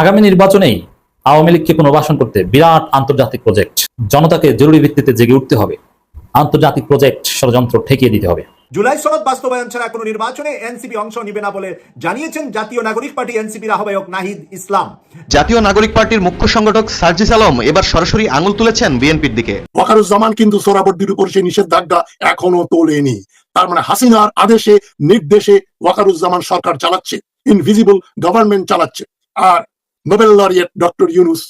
আগামী নির্বাচনেই আওয়ামী লীগকে পুনর্বাসন করতে বিরাট আন্তর্জাতিক প্রজেক্ট। জনতাকে জরুরি ভিত্তিতে জেগে উঠতে হবে। আন্তর্জাতিক প্রজেক্ট ষড়যন্ত্র ঠেকিয়ে দিতে হবে। জুলাই সনদ বাস্তবায়ন ছাড়া কোনো নির্বাচনে এনসিপি অংশ নিবে না বলে জানিয়েছেন জাতীয় নাগরিক পার্টি এনসিপির আহ্বায়ক নাহিদ ইসলাম। জাতীয় নাগরিক পার্টির মুখ্য সংগঠক সার্জিস আলম এবার সরাসরি আঙুল তুলেছেন বিএনপির দিকে। ওয়াকারুজ্জামান কিন্তু সোহরাবর্দির উপর সেই নিষেধাজ্ঞা এখনও তোলেনি। তার মানে হাসিনার আদেশে নির্দেশে ওয়াকারুজ্জামান সরকার চালাচ্ছে। ইনভিজিবল গভর্নমেন্ট চালাচ্ছে। আর নোবেল লরিয়েট ডক্টর ইউনুস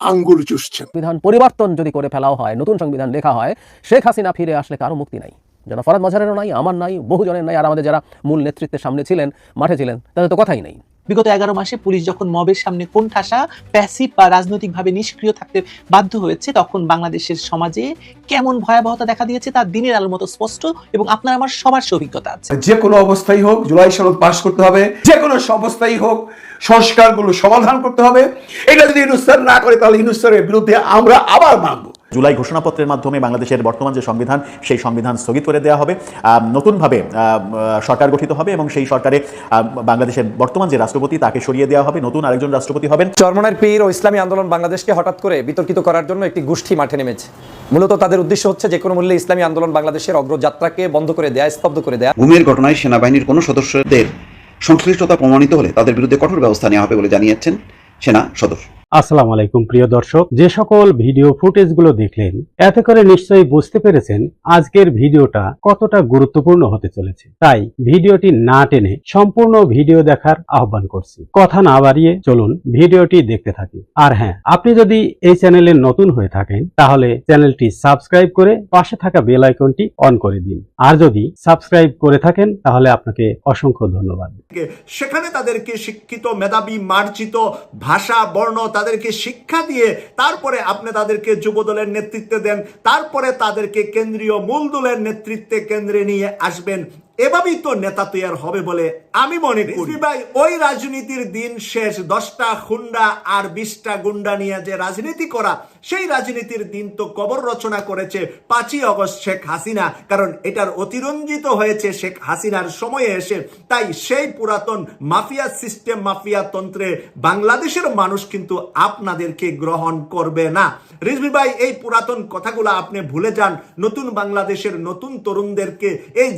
আঙ্গুল চুষছেন। বিধান পরিবর্তন যদি করে ফেলাও হয়, নতুন সংবিধান লেখা হয়, শেখ হাসিনা ফিরে আসলে কারও মুক্তি নাই। যেন ফরাদ মজারেরও নাই, আমার নাই, বহুজনের নাই, আর আমাদের যারা মূল নেতৃত্বের সামনে ছিলেন, মাঠে ছিলেন, তাদের তো কথাই নেই। বিগত এগারো মাসে পুলিশ যখন মবের সামনে কোন ঠাসা প্যাসিভ বা রাজনৈতিকভাবে নিষ্ক্রিয় থাকতে বাধ্য হয়েছে, তখন বাংলাদেশের সমাজে কেমন ভয়াবহতা দেখা দিয়েছে তার দিনের আলোর মতো স্পষ্ট এবং আপনার আমার সবার অভিজ্ঞতা আছে। যে কোনো অবস্থায় হোক, জুলাই সনদ পাশ করতে হবে যে কোনো অবস্থায় হোক, সংস্কারগুলো সমাধান করতে হবে। এটা যদি ইনুস্তার না করে, তাহলে ইনুস্তারের বিরুদ্ধে আমরা আবার মানবো। জুলাই ঘোষণাপত্রের মাধ্যমে বাংলাদেশের বর্তমান যে সংবিধান সেই সংবিধান স্থগিত করে দেওয়া হবে। আহ, নতুনভাবে আহ, সরকার গঠিত হবে এবং সেই সরকারে বাংলাদেশের বর্তমান যে রাষ্ট্রপতি তাকে সরিয়ে দেওয়া হবে। নতুন আরেকজন রাষ্ট্রপতি হবেন। চরমনের পীর ও ইসলামী আন্দোলন বাংলাদেশকে হঠাৎ করে বিতর্কিত করার জন্য একটি গোষ্ঠী মাঠে নেমেছে। মূলত তাদের উদ্দেশ্য হচ্ছে যে কোনো মূল্যে ইসলামী আন্দোলন বাংলাদেশের অগ্রযাত্রাকে বন্ধ করে দেয়া স্তব্ধ করে দেয়া। গুমের ঘটনায় সেনাবাহিনীর কোনো সদস্যদের সংশ্লিষ্টতা প্রমাণিত হলে তাদের বিরুদ্ধে কঠোর ব্যবস্থা নেওয়া হবে বলে জানিয়েছেন সেনা সদস্য। আসসালামু আলাইকুম, প্রিয় দর্শক। যে সকল ভিডিও ফুটেজগুলো দেখলেন, এতে করে নিশ্চয়ই বুঝতে পেরেছেন আজকের ভিডিওটা কতটা গুরুত্বপূর্ণ হতে চলেছে। তাই ভিডিওটি না টেনে সম্পূর্ণ ভিডিও দেখার আহ্বান করছি। কথা না বাড়িয়ে চলুন ভিডিওটি দেখতে থাকি। আর হ্যাঁ আপনি যদি এই চ্যানেলে নতুন হয়ে থাকেন, তাহলে চ্যানেলটি সাবস্ক্রাইব করে পাশে থাকা বেল আইকনটি অন করে দিন। আর যদি সাবস্ক্রাইব করে থাকেন, তাহলে আপনাকে অসংখ্য ধন্যবাদ। সেখানে তাদেরকে শিক্ষিত, মেধাবী, মার্জিত ভাষা, বর্ণ তাদেরকে শিক্ষা দিয়ে তারপরে আপনি তাদেরকে যুবদলের নেতৃত্বে দেন, তারপরে তাদেরকে কেন্দ্রীয় মূল দলের নেতৃত্বে কেন্দ্রে নিয়ে আসবেন। এভাবেই তো নেতা তৈয়ার হবে বলে আমি মনে করি। ভাই ওই রাজনীতির দিন শেষ দশটা খুন্ডা আর বিশটা গুন্ডা নিয়ে যে রাজনীতি করা সেই রাজনীতির দিন তো কবর রচনা করেছে পাঁচই অগস্ট শেখ হাসিনা। কারণ এটার অতিরঞ্জিত হয়েছে শেখ হাসিনার সময়ে এসে। তাই সেই পুরাতন মাফিয়া সিস্টেম মাফিয়া তন্ত্রে বাংলাদেশের মানুষ কিন্তু আপনাদেরকে গ্রহণ করবে না। রিজভি ভাই এই পুরাতন কথাগুলো আপনি ভুলে যান। নতুন বাংলাদেশের নতুন তরুণদেরকে এই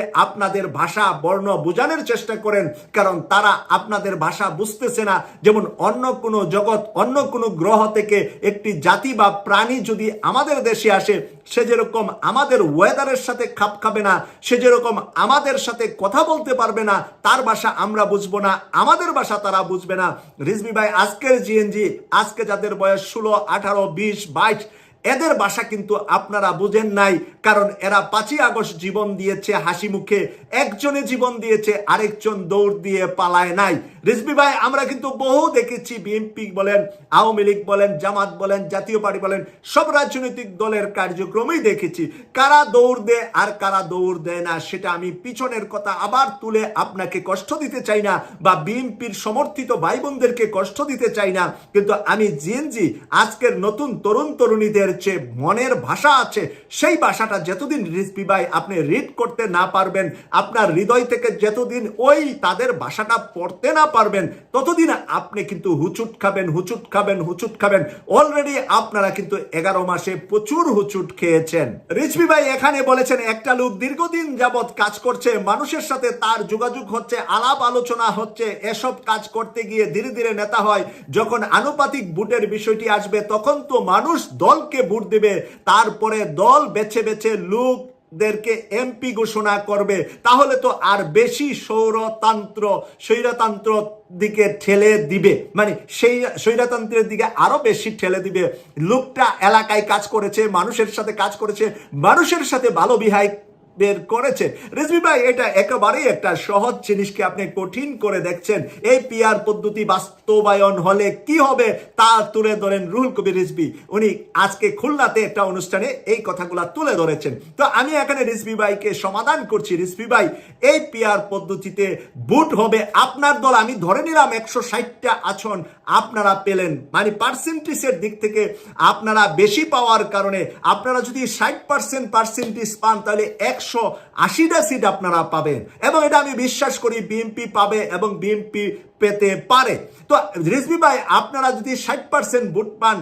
জেনজিকে আপনাদের ভাষা, বর্ণ বোঝানোর চেষ্টা করেন, কারণ তারা আপনাদের ভাষা বুঝতেছে না। যেমন অন্য কোনো জগৎ, অন্য কোনো গ্রহ থেকে একটি জাতি বা প্রাণী যদি আমাদের দেশে আসে, সে যেরকম আমাদের ওয়েদারের সাথে খাপ খাবে না, সে যেরকম আমাদের সাথে কথা বলতে পারবে না, তার ভাষা আমরা বুঝব না, আমাদের ভাষা তারা বুঝবে না। রিজবি ভাই, আজকের জিএনজি আজকে যাদের বয়স ষোলো, আঠারো, বিশ, বাইশ এদের বাসা কিন্তু আপনারা বুঝেন নাই, কারণ এরা পাঁচই আগস্ট জীবন দিয়েছে হাসি মুখে, একজনে জীবন দিয়েছে, আরেকজন দৌড় দিয়ে পালায় নাই। রিজবি ভাই, আমরা কিন্তু বহু দেখেছি বিএনপি বলেন, আওয়ামী লীগ বলেন, জামাত বলেন, জাতীয় পার্টি বলেন, সব রাজনৈতিক দলের কার্যক্রমেই দেখেছি। কারা দৌড় দেয় আর কারা দৌড় দেয় না, সেটা আমি পিছনের কথা আবার তুলে আপনাকে কষ্ট দিতে চাই না, বা বিএনপির সমর্থিত ভাই বোনদেরকে কষ্ট দিতে চাই না, কিন্তু আমি জিএনজি আজকের নতুন তরুণ তরুণীদের যে মনের ভাষা আছে, সেই ভাষাটা যতদিন রিসপি ভাই আপনি রিড করতে না পারবেন, আপনার হৃদয় থেকে যতদিন ওই তাদের ভাষাটা পড়তে না পারবেন, ততদিন আপনি কিন্তু হুচুট খাবেন হুচুট খাবেন হুচুট খাবেন। অলরেডি আপনারা কিন্তু এগারো মাসে প্রচুর হুচুট খেয়েছেন। রিজভি ভাই এখানে বলেছেন, একটা লোক দীর্ঘদিন যাবৎ কাজ করছে, মানুষের সাথে তার যোগাযোগ হচ্ছে, আলাপ আলোচনা হচ্ছে, এসব কাজ করতে গিয়ে ধীরে ধীরে নেতা হয়। যখন আনুপাতিক বুটের বিষয়টি আসবে, তখন তো মানুষ দলকে ভোট দেবে, তারপরে দল বেছে বেছে লোক দেরকে এমপি ঘোষণা করবে। তাহলে তো আর বেশি সৌরতন্ত্র স্বৈরতন্ত্র দিকে ঠেলে দিবে। মানে সেই স্বৈরতন্ত্রের দিকে আরও বেশি ঠেলে দিবে। লোকটা এলাকায় কাজ করেছে, মানুষের সাথে কাজ করেছে, মানুষের সাথে ভালো বিহাই বের করেছে। রিজভি ভাই, এটা একেবারেই একটা সহজ জিনিসকে আপনি কঠিন করে দেখছেন। এই পিআর পদ্ধতি বাস্তবায়ন হলে কি হবে তা তুলে ধরেন রুহুল কবির রিজভি। উনি আজকে খুলনাতে একটা অনুষ্ঠানে এই কথাগুলা তুলে ধরেছেন। তো আমি এখানে রিজভি ভাইকে সমাধান করছি। রিজভি ভাই, এই পিআর পদ্ধতিতে বুট হবে আপনার দল। আমি ধরে নিলাম একশো ষাটটা আসন আপনারা পেলেন। মানে পার্সেন্টেজের দিক থেকে আপনারা বেশি পাওয়ার কারণে আপনারা যদি ষাট পার্সেন্ট পার্সেন্টেজ পান, তাহলে এক একশো আশিটা সিট আপনারা পাবেন। এবং এটা আমি বিশ্বাস করি বিএনপি পাবে এবং বিএনপি পেতে পারে। তো রিজবি ভাই, আপনারা যদি ষাট পার্সেন্ট ভোট পান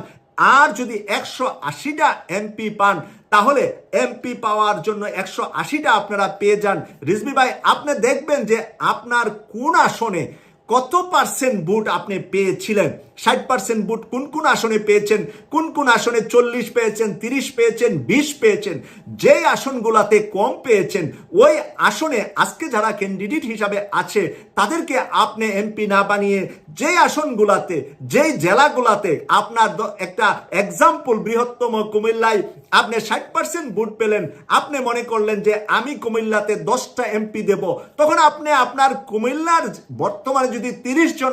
আর যদি একশো আশিটা এমপি পান, তাহলে এমপি পাওয়ার জন্য একশো আশিটা আপনারা পেয়ে যান। রিজবি ভাই, আপনি দেখবেন যে আপনার কোন আসনে কত পার্সেন্ট বুট আপনি পেয়েছিলেন? ষাট পার্সেন্ট বুট কোন কোন আসনে পেয়েছেন, কোন কোন আসনে চল্লিশ পেয়েছেন, তিরিশ পেয়েছেন, বিশ পেয়েছেন যেই আসনগুলাতে কম পেয়েছেন, ওই আসনে আজকে যারা ক্যান্ডিডেট হিসাবে আছে, তাদেরকে আপনি এমপি না বানিয়ে যেই আসনগুলাতে যেই জেলাগুলাতে আপনার একটা এক্সাম্পল বৃহত্তম কুমিল্লায় আপনি ষাট পার্সেন্ট বুট পেলেন, আপনি মনে করলেন যে আমি কুমিল্লাতে দশটা এমপি দেব, তখন আপনি আপনার কুমিল্লার বর্তমানে যদি তিরিশ জন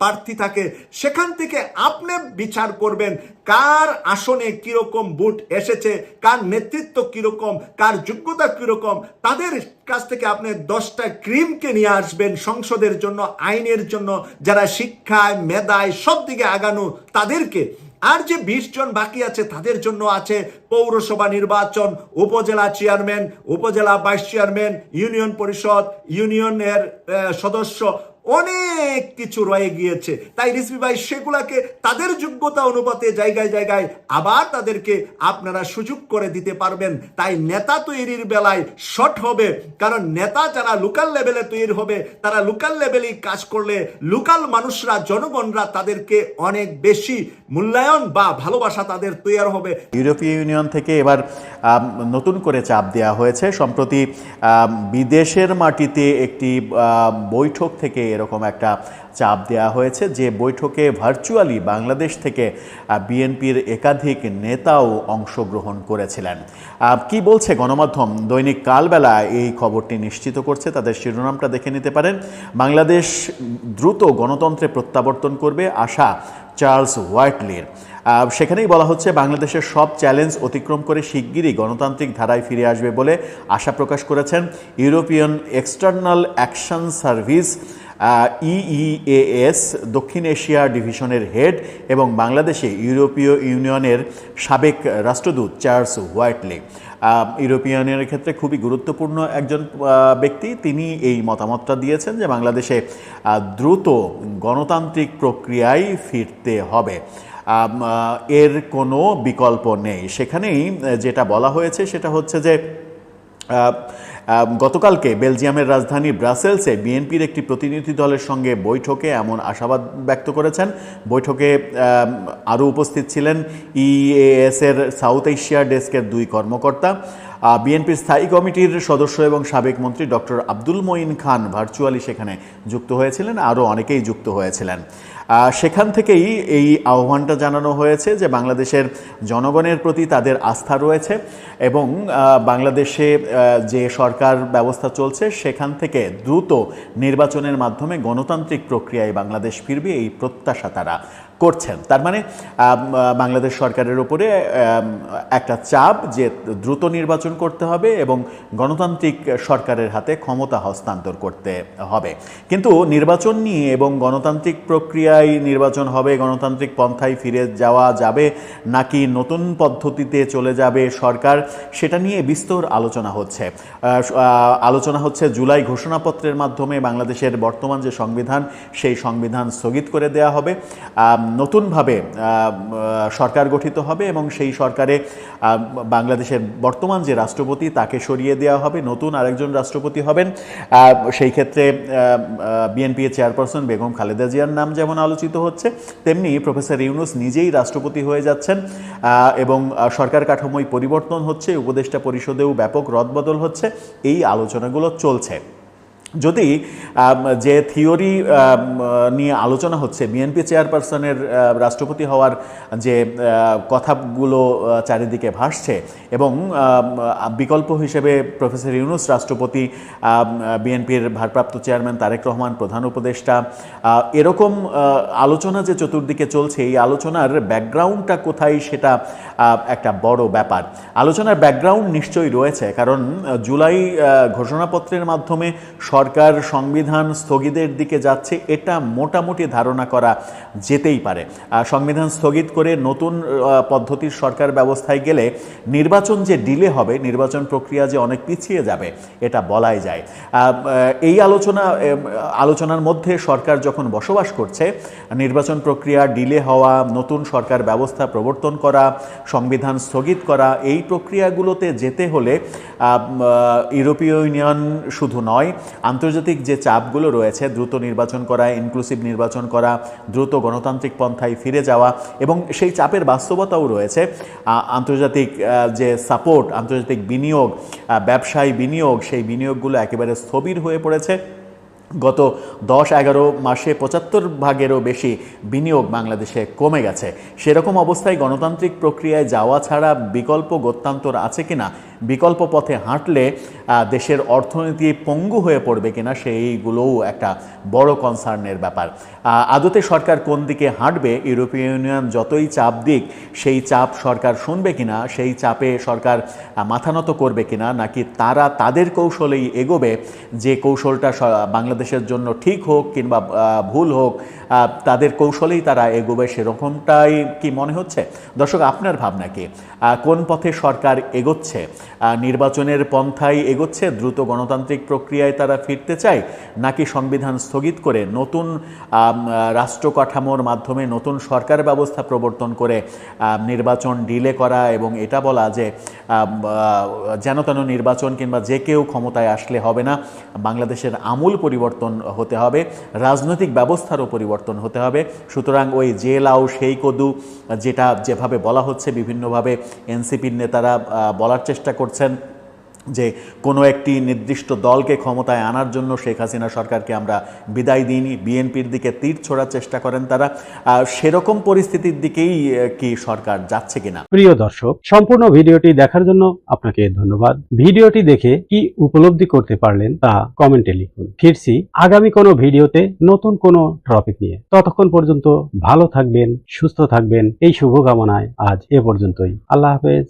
প্রার্থী থাকে, সেখান থেকে আপনি বিচার করবেন কার আসনে কীরকম বুট এসেছে, কার নেতৃত্ব কীরকম, কার যোগ্যতা কীরকম। তাদের কাছ থেকে আপনি দশটা ক্রিমকে নিয়ে আসবেন সংসদের জন্য, আইনের জন্য, যারা শিক্ষায়, মেধায় সব দিকে আগানো তাদেরকে। আর যে বিশ জন বাকি আছে তাদের জন্য আছে পৌরসভা নির্বাচন, উপজেলা চেয়ারম্যান, উপজেলা ভাইস চেয়ারম্যান, ইউনিয়ন পরিষদ, ইউনিয়নের সদস্য। অনেক কিছু রয়ে গিয়েছে। তাই রিসবি ভাই সেগুলাকে তাদের যোগ্যতা অনুপাতে জায়গায় জায়গায় আবার তাদেরকে আপনারা সুযোগ করে দিতে পারবেন। তাই নেতা তৈরির বেলায় শর্ট হবে। কারণ নেতা যারা লোকাল লেভেলে তৈরি হবে, তারা লোকাল লেভেলেই কাজ করলে লোকাল মানুষরা, জনগণরা তাদেরকে অনেক বেশি মূল্যায়ন বা ভালোবাসা তাদের তৈরি হবে। ইউরোপীয় ইউনিয়ন থেকে এবার নতুন করে চাপ দেওয়া হয়েছে। সম্প্রতি বিদেশের মাটিতে একটি বৈঠক থেকে এরকম একটা চাপ দেওয়া হয়েছে যে বৈঠকে ভার্চুয়ালি বাংলাদেশ থেকে বিএনপির একাধিক নেতাও অংশগ্রহণ করেছিলেন। কি বলছে গণমাধ্যম? দৈনিক কালবেলা এই খবরটি নিশ্চিত করছে। তাদের শিরোনামটা দেখে নিতে পারেন। বাংলাদেশ দ্রুত গণতন্ত্রে প্রত্যাবর্তন করবে আশা চার্লস হোয়াইটলির। সেখানেই বলা হচ্ছে, বাংলাদেশের সব চ্যালেঞ্জ অতিক্রম করে শিগগিরই গণতান্ত্রিক ধারায় ফিরে আসবে বলে আশা প্রকাশ করেছেন European external action service. EEAS দক্ষিণ এশিয়া ডিভিশনের হেড এবং বাংলাদেশে ইউরোপীয় ইউনিয়নের সাবেক রাষ্ট্রদূত চার্লস হোয়াইটলি। ইউরোপিয়ানের ক্ষেত্রে খুবই গুরুত্বপূর্ণ একজন ব্যক্তি। তিনি এই মতামতটা দিয়েছেন যে বাংলাদেশে দ্রুত গণতান্ত্রিক প্রক্রিয়ায় ফিরতে হবে। এর কোনো বিকল্প নেই। সেখানেই যেটা বলা হয়েছে সেটা হচ্ছে যে গতকালকে বেলজিয়ামের রাজধানী ব্রাসেলসে বিএনপির একটি প্রতিনিধি দলের সঙ্গে বৈঠকে এমন আশাবাদ ব্যক্ত করেছেন। বৈঠকে আরও উপস্থিত ছিলেন ইএএস এর সাউথ এশিয়া ডেস্কের দুই কর্মকর্তা। বিএনপির স্থায়ী কমিটির সদস্য এবং সাবেক মন্ত্রী ডক্টর আব্দুল মঈন খান ভার্চুয়ালি সেখানে যুক্ত হয়েছিলেন, আরও অনেকেই যুক্ত হয়েছিলেন। সেখান থেকেই এই আহ্বানটা জানানো হয়েছে যে বাংলাদেশের জনগণের প্রতি তাদের আস্থা রয়েছে এবং বাংলাদেশে যে সরকার ব্যবস্থা চলছে সেখান থেকে দ্রুত নির্বাচনের মাধ্যমে গণতান্ত্রিক প্রক্রিয়ায় বাংলাদেশ ফিরবে, এই প্রত্যাশা তারা। করছেন। তার মানে বাংলাদেশ সরকারের উপরে একটা চাপ যে দ্রুত নির্বাচন করতে হবে এবং গণতান্ত্রিক সরকারের হাতে ক্ষমতা হস্তান্তর করতে হবে। কিন্তু নির্বাচন নিয়ে এবং গণতান্ত্রিক প্রক্রিয়ায় নির্বাচন হবে, গণতান্ত্রিক পন্থায় ফিরে যাওয়া যাবে নাকি নতুন পদ্ধতিতে চলে যাবে সরকার, সেটা নিয়ে বিস্তর আলোচনা হচ্ছে। আলোচনা হচ্ছে জুলাই ঘোষণাপত্রের মাধ্যমে বাংলাদেশের বর্তমান যে সংবিধান, সেই সংবিধান স্থগিত করে দেয়া হবে। নতুনভাবে সরকার গঠিত হবে এবং সেই সরকারে বাংলাদেশের বর্তমান যে রাষ্ট্রপতি তাকে সরিয়ে দেওয়া হবে, নতুন আরেকজন রাষ্ট্রপতি হবেন। সেই ক্ষেত্রে বিএনপি চেয়ারপারসন বেগম খালেদা জিয়ার নাম যেমন আলোচিত হচ্ছে, তেমনি প্রফেসর ইউনুস নিজেই রাষ্ট্রপতি হয়ে যাচ্ছেন। এবং সরকার কাঠামোয় পরিবর্তন হচ্ছে, উপদেষ্টা পরিষদেও ব্যাপক রদবদল হচ্ছে, এই আলোচনাগুলো চলছে। যদি যে থিওরি নিয়ে আলোচনা হচ্ছে, বিএনপি চেয়ারপারসনের রাষ্ট্রপতি হওয়ার যে কথাগুলো চারিদিকে ভাসছে এবং বিকল্প হিসেবে প্রফেসর ইউনুস রাষ্ট্রপতি বিএনপির ভারপ্রাপ্ত চেয়ারম্যান তারেক রহমান, প্রধান উপদেষ্টা এরকম আলোচনা যে চতুর্দিকে চলছে, এই আলোচনার ব্যাকগ্রাউন্ডটা কোথায় সেটা একটা বড় ব্যাপার। আলোচনার ব্যাকগ্রাউন্ড নিশ্চয়ই রয়েছে, কারণ জুলাই ঘোষণাপত্রের মাধ্যমে সরকার সংবিধান স্থগিতের দিকে যাচ্ছে, এটা মোটামুটি ধারণা করা যেতেই পারে। সংবিধান স্থগিত করে নতুন পদ্ধতির সরকার ব্যবস্থায় গেলে নির্বাচন যে ডিলে হবে, নির্বাচন প্রক্রিয়া যে অনেক পিছিয়ে যাবে, এটা বলাই যায়। এই আলোচনা আলোচনার মধ্যে সরকার যখন বসবাস করছে, নির্বাচন প্রক্রিয়া ডিলে হওয়া, নতুন সরকার ব্যবস্থা প্রবর্তন করা, সংবিধান স্থগিত করা, এই প্রক্রিয়াগুলোতে যেতে হলে ইউরোপীয় ইউনিয়ন শুধু নয় আন্তর্জাতিক যে চাপগুলো রয়েছে, দ্রুত নির্বাচন করা ইনক্লুসিভ নির্বাচন করা, দ্রুত গণতান্ত্রিক পন্থায় ফিরে যাওয়া এবং সেই চাপের বাস্তবতাও রয়েছে। আন্তর্জাতিক যে সাপোর্ট আন্তর্জাতিক বিনিয়োগ ব্যবসায় বিনিয়োগ, সেই বিনিয়োগগুলো একেবারে স্থবির হয়ে পড়েছে। গত দশ এগারো মাসে পঁচাত্তর ভাগেরও বেশি বিনিয়োগ বাংলাদেশে কমে গেছে। সেরকম অবস্থায় গণতান্ত্রিক প্রক্রিয়ায় যাওয়া ছাড়া বিকল্প গত্যান্তর আছে কিনা বিকল্প পথে হাঁটলে দেশের অর্থনীতি পঙ্গু হয়ে পড়বে কিনা সেইগুলোও একটা বড় কনসার্নের ব্যাপার। আদতে সরকার কোন দিকে হাঁটবে ইউরোপীয় ইউনিয়ন যতই চাপ দিক সেই চাপ সরকার শুনবে কিনা সেই চাপে সরকার আহ, মাথা নত করবে কিনা নাকি তারা তাদের কৌশলেই এগোবে যে কৌশলটা বাংলাদেশের জন্য ঠিক হোক কিংবা ভুল হোক তাদের কৌশলেই তারা এগোবে সেরকমটাই কি মনে হচ্ছে? দর্শক আপনার ভাবনা কি? কোন পথে সরকার এগোচ্ছে? নির্বাচনের পন্থায় এগোচ্ছে? দ্রুত গণতান্ত্রিক প্রক্রিয়ায় তারা ফিরতে চায়? নাকি সংবিধান স্থগিত করে নতুন রাষ্ট্র কাঠামোর মাধ্যমে নতুন সরকার ব্যবস্থা প্রবর্তন করে নির্বাচন ডিলে করা এবং এটা বলা যে যেন তেন নির্বাচন কিংবা যে কেউ ক্ষমতায় আসলে হবে না, বাংলাদেশের আমূল পরিবর্তন হতে হবে, রাজনৈতিক ব্যবস্থারও পরিবর্তন হতে হবে। সুতরাং ওই যে লাউ সেই কদু, যেটা যেভাবে বলা হচ্ছে, বিভিন্নভাবে এনসিপির নেতারা বলার চেষ্টা করছেন। যে কোনো একটি নির্দিষ্ট দলকে ক্ষমতায় আনার জন্য শেখ হাসিনা সরকারকে আমরা বিদায় দিইনি বিএনপির দিকে তীর ছোড়ার চেষ্টা করেন তারা। সেরকম পরিস্থিতির দিকেই কি সরকার যাচ্ছে কিনা? প্রিয় দর্শক, সম্পূর্ণ ভিডিওটি দেখার জন্য আপনাকে ধন্যবাদ। ভিডিওটি দেখে কি উপলব্ধি করতে পারলেন তা কমেন্টে লিখুন। ফিরছি আগামী কোনো ভিডিওতে নতুন কোনো টপিক নিয়ে। ততক্ষণ পর্যন্ত ভালো থাকবেন, সুস্থ থাকবেন। এই শুভকামনায় আজ এ পর্যন্তই। আল্লাহ হাফেজ।